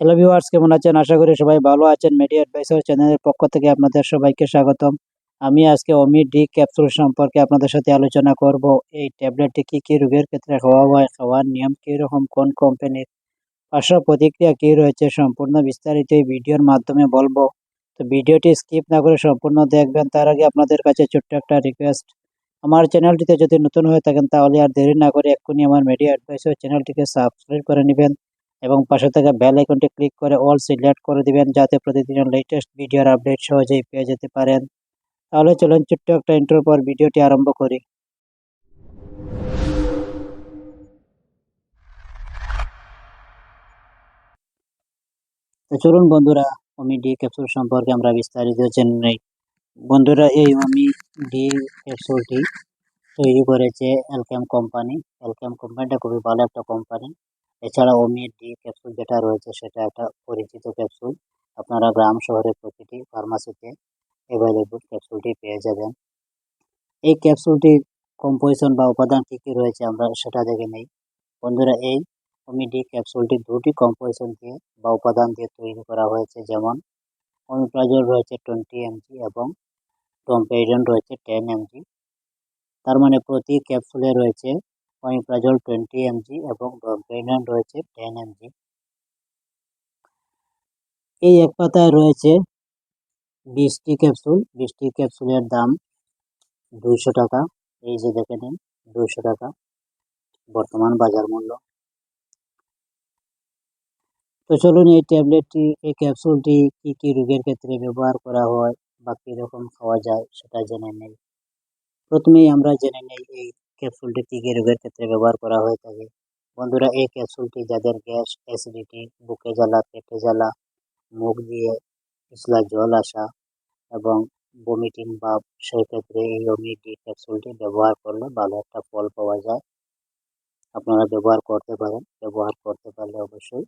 Hello viewers কেমন আছেন? আশা করি সবাই ভালো আছেন। মিডিয়া অ্যাডভাইসার চ্যানেলের পক্ষ থেকে আপনাদের সবাইকে স্বাগতম। আমি আজকে অমি ডি ক্যাপসুল সম্পর্কে আপনাদের সাথে আলোচনা করব। এই ট্যাবলেটটি কী কী রোগের ক্ষেত্রে খাওয়া হয়, খাওয়ার নিয়ম কীরকম কোন কোম্পানির পার্শ্ব প্রতিক্রিয়া কী রয়েছে, সম্পূর্ণ বিস্তারিত এই ভিডিওর মাধ্যমে বলব। তো ভিডিওটি স্কিপ না করে সম্পূর্ণ দেখবেন। তার আগে আপনাদের কাছে ছোট্ট একটা রিকোয়েস্ট আমার চ্যানেলটিতে যদি নতুন হয়ে থাকেন, তাহলে আর দেরি না করে এক্ষুনি আমার মিডিয়া অ্যাডভাইসার চ্যানেলটিকে সাবস্ক্রাইব করে নেবেন। এবং পাশে থাকা বেল আইকনটি ক্লিক করে অল সিলেক্ট করে দিবেন যাতে প্রতিদিনের লেটেস্ট ভিডিওর আপডেট সহজেই পেয়ে যেতে পারেন। তাহলে চলুন ছোট্ট একটা ইন্টার পর ভিডিওটি আরম্ভ করি। চলুন বন্ধুরা ওমি ডি ক্যাপসুল সম্পর্কে আমরা বিস্তারিত জেনে নেই। বন্ধুরা, এই ওমি ডি ক্যাপসুলটি তৈরি করেছে অ্যালকেম কোম্পানি অ্যালকেম কোম্পানিটা খুবই ভালো একটা কোম্পানি এছাড়া ওমি ডি ক্যাপসুল যেটা রয়েছে সেটা একটা পরিচিত ক্যাপসুল আপনারা গ্রাম শহরের প্রতিটি ফার্মাসিতে অ্যাভেলেবল ক্যাপসুলটি পেয়ে যাবেন। এই ক্যাপসুলটির কম্পোজিশন বা উপাদান কী কী রয়েছে আমরা সেটা দেখে নেই। বন্ধুরা, এই ওমিডি ক্যাপসুলটি দুটি কম্পোজিশন দিয়ে বা উপাদান দিয়ে তৈরি করা হয়েছে। যেমন অমিপ্রাজল রয়েছে টোয়েন্টি এমজি এবং টম্পেইডন রয়েছে টেন এমজি তার মানে প্রতি ক্যাপসুলে রয়েছে অমিপ্রাজল টোয়েন্টি এমজি এবং ডম্পেইডন রয়েছে টেন এমজি এই এক পাতায় রয়েছে বিশটি ক্যাপসুল। বিশটি ক্যাপসুলের দাম দুইশো টাকা। এই যে দেখে নিন, দুইশো টাকা বর্তমান বাজার মূল্য। তো চলুন এই ট্যাবলেটটি, এই ক্যাপসুলটি কি কি রোগের ক্ষেত্রে ব্যবহার করা হয় বা কীরকম খাওয়া যায় সেটা জেনে নেই। প্রথমেই আমরা জেনে নেই এই ক্যাপসুলটি কী রোগের ক্ষেত্রে ব্যবহার করা হয়ে থাকে। বন্ধুরা, এই ক্যাপসুলটি যাদের গ্যাস অ্যাসিডিটি বুকে জ্বালা, পেটে জ্বালা, মুখ দিয়ে পিছলা জল আসা এবং বমিটিং বা সেই ক্ষেত্রে এই ওমিডি ক্যাপসুলটি ব্যবহার করলে ভালো একটা ফল পাওয়া যায়। আপনারা ব্যবহার করতে পারেন। ব্যবহার করতে পারলে অবশ্যই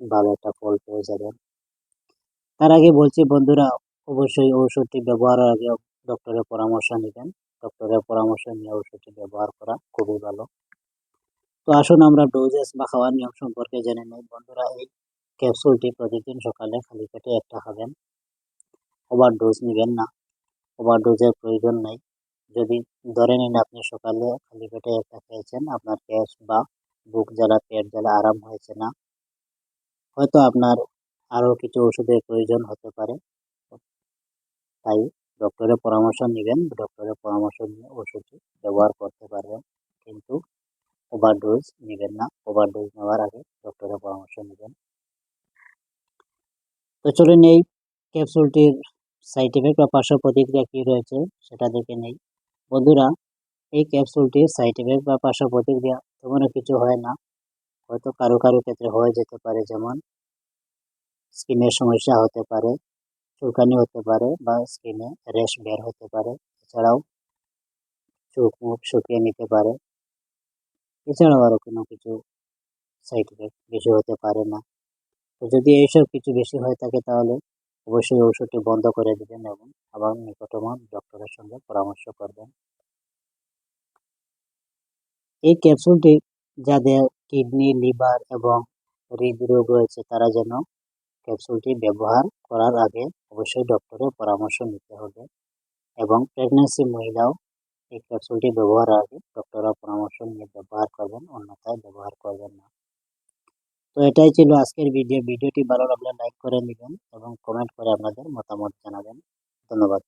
ভালো একটা ফল পেয়ে যাবেন। তার আগে বলছি বন্ধুরা, অবশ্যই ঔষধটি ব্যবহারের আগে ডক্টরের পরামর্শ নেবেন। ডক্টরের পরামর্শ নিয়ে ওষুধটি ব্যবহার করা খুবই ভালো। তো আসুন আমরা ডোজেস বা খাওয়ার নিয়ম সম্পর্কে জেনে নিই। বন্ধুরা, এই ক্যাপসুলটি প্রতিদিন সকালে খালি পেটে একটা খাবেন। ওভার ডোজ নেবেন না। ওভার ডোজের প্রয়োজন নেই। যদি ধরে নিন আপনি সকালে খালি পেটে একটা খেয়েছেন, আপনার গ্যাস বা বুক জ্বালা, পেট জ্বালা আরাম হয়েছে না, হয়তো আপনার আরও কিছু ওষুধের প্রয়োজন হতে পারে। তাই ডক্টরের পরামর্শ নেবেন। ডক্টরের পরামর্শ নিয়ে ওষুধটি ব্যবহার করতে পারবেন। কিন্তু ওভারডোজ নেবেন না। ওভারডোজ নেওয়ার আগে ডক্টরের পরামর্শ নেবেন। তো চলুন এই ক্যাপসুলটির সাইড এফেক্ট বা পার্শ্ব প্রতিক্রিয়া কী রয়েছে সেটা দেখে নেই। বন্ধুরা, এই ক্যাপসুলটির সাইড এফেক্ট বা পার্শ্ব প্রতিক্রিয়া তেমন কিছু হয় না। হয়তো কারও কারও ক্ষেত্রে হয়ে যেতে পারে। যেমন স্কিনের সমস্যা হতে পারে চুলকানি হতে পারে বা স্কিনে রেশ বের হতে পারে। এছাড়াও চোখ মুখ শুকিয়ে নিতে পারে। এছাড়াও আরও কোনো কিছু সাইড এফেক্ট বেশি হতে পারে না। তো যদি এইসব কিছু বেশি হয়ে থাকে তাহলে অবশ্যই ওষুধটি বন্ধ করে দেবেন এবং আবার নিকটতম ডক্টরের সঙ্গে পরামর্শ করবেন। এই ক্যাপসুলটি যাদের কিডনি লিভার এবং হৃদরোগ রয়েছে তারা যেন ক্যাপসুলটি ব্যবহার করার আগে অবশ্যই ডক্টরের পরামর্শ নিতে হবে এবং প্রেগনেন্সি মহিলাও এই ক্যাপসুলটি ব্যবহার আগে ডক্টরের পরামর্শ নিয়ে ব্যবহার করবেন, অন্যথায় ব্যবহার করবেন না। তো এটাই ছিল আজকের ভিডিও ভিডিওটি ভালো লাগলে লাইক করে নেবেন এবং কমেন্ট করে আপনাদের মতামত জানাবেন। ধন্যবাদ।